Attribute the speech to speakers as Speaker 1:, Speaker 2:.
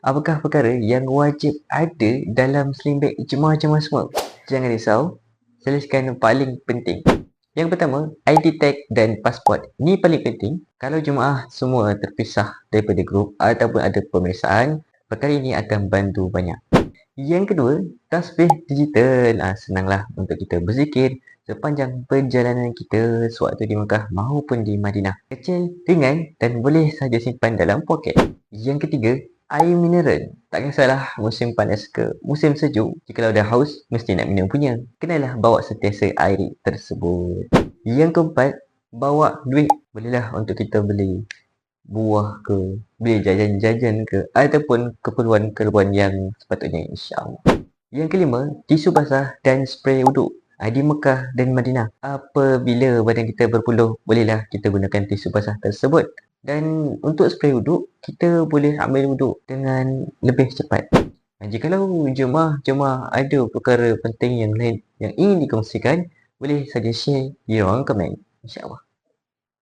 Speaker 1: apakah perkara yang wajib ada dalam sling bag jemaah-jemaah semua? Jangan risau, listkan paling penting. Yang pertama, ID tag dan pasport. Ini paling penting. Kalau jemaah semua terpisah daripada grup ataupun ada pemeriksaan, perkara ini akan bantu banyak. Yang kedua, tasbih digital. Ah, senanglah untuk kita berzikir sepanjang perjalanan kita sewaktu di Mekah maupun di Madinah. Kecil, ringan dan boleh saja simpan dalam poket. Yang ketiga, air mineral. Tak kisahlah musim panas ke musim sejuk. Jika ada haus, mesti nak minum punya. Kenalah bawa sentiasa air tersebut. Yang keempat, bawa duit. Bolehlah untuk kita beli buah ke, beli jajan-jajan ke ataupun keperluan-keperluan yang sepatutnya insya-Allah. Yang kelima, tisu basah dan spray uduk. Ah, Di Mekah dan Madinah, apabila badan kita berpeluh, bolehlah kita gunakan tisu basah tersebut. Dan untuk spray uduk, kita boleh ambil uduk dengan lebih cepat. Ah, Jikalau jemaah-jemaah ada perkara penting yang lain yang ingin dikongsikan, boleh saja share di ruang komen. InsyaAllah.